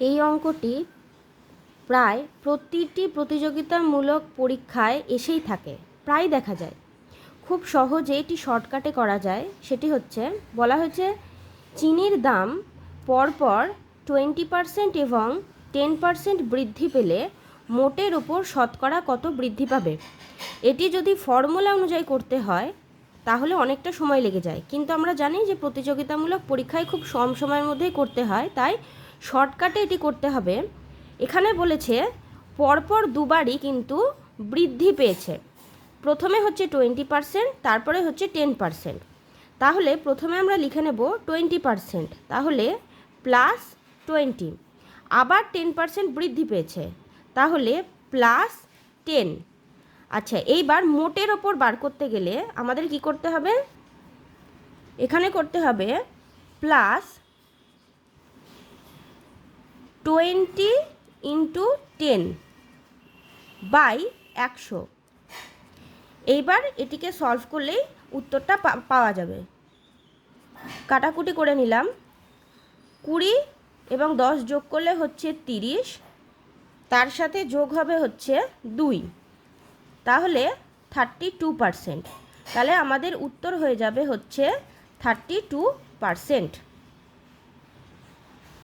এই অঙ্কটি প্রায় প্রতিটি প্রতিযোগিতামূলক পরীক্ষায় এসেই থাকে প্রায় দেখা যায়। খুব সহজে এটি শর্টকাটে করা যায়, সেটি হচ্ছে, বলা হয়েছে, চিনির দাম পরপর টোয়েন্টি পারসেন্ট এবং টেন পারসেন্ট বৃদ্ধি পেলে মোটের ওপর শতকরা কত বৃদ্ধি পাবে। এটি যদি ফর্মুলা অনুযায়ী করতে হয়, তাহলে অনেকটা সময় লেগে যায়। কিন্তু আমরা জানি যে প্রতিযোগিতামূলক পরীক্ষায় খুব কম সময়ের মধ্যেই করতে হয়, তাই শর্টকাটে এটি করতে হবে। এখানে বলেছে, পরপর দুবারই কিন্তু বৃদ্ধি পেয়েছে। প্রথমে হচ্ছে টোয়েন্টি পারসেন্ট, তারপরে হচ্ছে টেন পারসেন্ট। তাহলে প্রথমে আমরা লিখে নেব টোয়েন্টি পারসেন্ট, তাহলে প্লাস টোয়েন্টি। আবার টেন পারসেন্ট বৃদ্ধি পেয়েছে, তাহলে প্লাস টেন। আচ্ছা এইবার মোটের ওপর বার করতে গেলে আমাদের কি করতে হবে? এখানে করতে হবে plus twenty into ten by একশো। এইবার এটিকে সলভ করলেই উত্তরটা পাওয়া যাবে। কাটাকুটি করে নিলাম। কুড়ি এবং দশ যোগ করলে হচ্ছে তিরিশ। তার সাথে যোগ হবে হচ্ছে দুই। তাহলে থার্টি টু পারসেন্ট তাহলে আমাদের উত্তর হয়ে যাবে হচ্ছে থার্টি টু পারসেন্ট